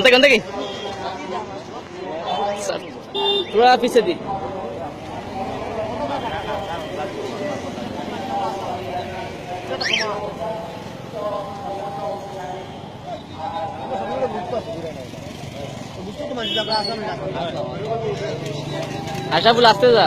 অন্তে কোন থেকে? পুরা পিছে দিন। আশাফুল আসতে যা।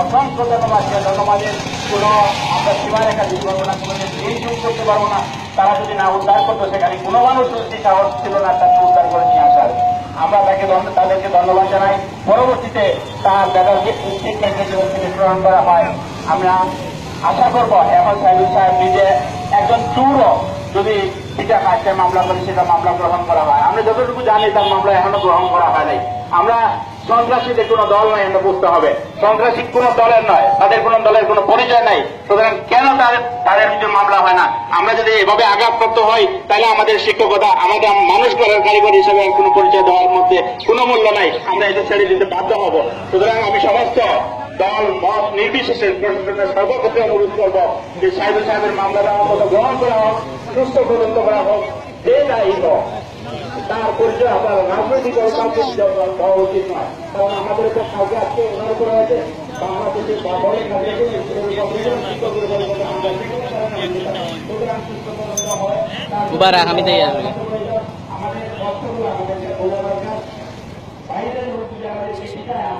অসংখ্য ধন্যবাদ। যে ধন্যবাদের কোনো আমরা সীমারেখা দুর্ঘটনা কোনো দিন যোগ করতে পারব না। তারা যদি না উদ্ধার করতো, সেখানে কোনো মানুষ সত্যি সাহস ছিল না, তাকে উদ্ধার করে নিয়ে আসার। আমরা তাকে তাদেরকে ধন্যবাদ জানাই। পরবর্তীতে তার বেটার গ্রহণ করা হয়। আমরা আশা করব, এখন সাহেব সাহেব নিজে একজন চুরও যদি যেটা কাজটা মামলা করে, সেটা মামলা গ্রহণ করা হয়। আমরা যতটুকু জানি, তার মামলা এখনও গ্রহণ করা হয় নাই। আমরা সন্ত্রাসীদের কোনো দল নয় আমরা বুঝতে হবে। সন্ত্রাসী কোনো দলের নয়, তাদের কোনো দলের কোনো পরিচয় নাই। সুতরাং কেন তাদের তাদের কিছু মামলা হয় না? আমরা যদি এভাবে আঘাতপ্রাপ্ত হই, তাহলে আমাদের শিক্ষকতা, আমাদের মানুষ করার কারিগর হিসেবে কোনো পরিচয় দেওয়ার মধ্যে কোনো মূল্য নাই। আমরা এটা ছেড়ে দিতে বাধ্য হব। সুতরাং আমি সমস্ত দল, মত নির্বিশেষে প্রশাসনের সর্বক্ষেত্রে অনুরোধ করব যে সাহেব সাহেবের মামলা দেওয়ার মতো গ্রহণ করা হোক। সুস্থ তদন্ত করা হোক যে দায়ী হোক তার পরিচয় আপনার রাজনৈতিক হওয়া উচিত নয় কারণ আমাদের উপর কাউকে আজকে উন্নয়ন করা হয়েছে বাংলাদেশের বা বড় কাজে শিক্ষকদের বলে আমরা সুতরাং সুস্থ তদন্ত হয় আমি তাই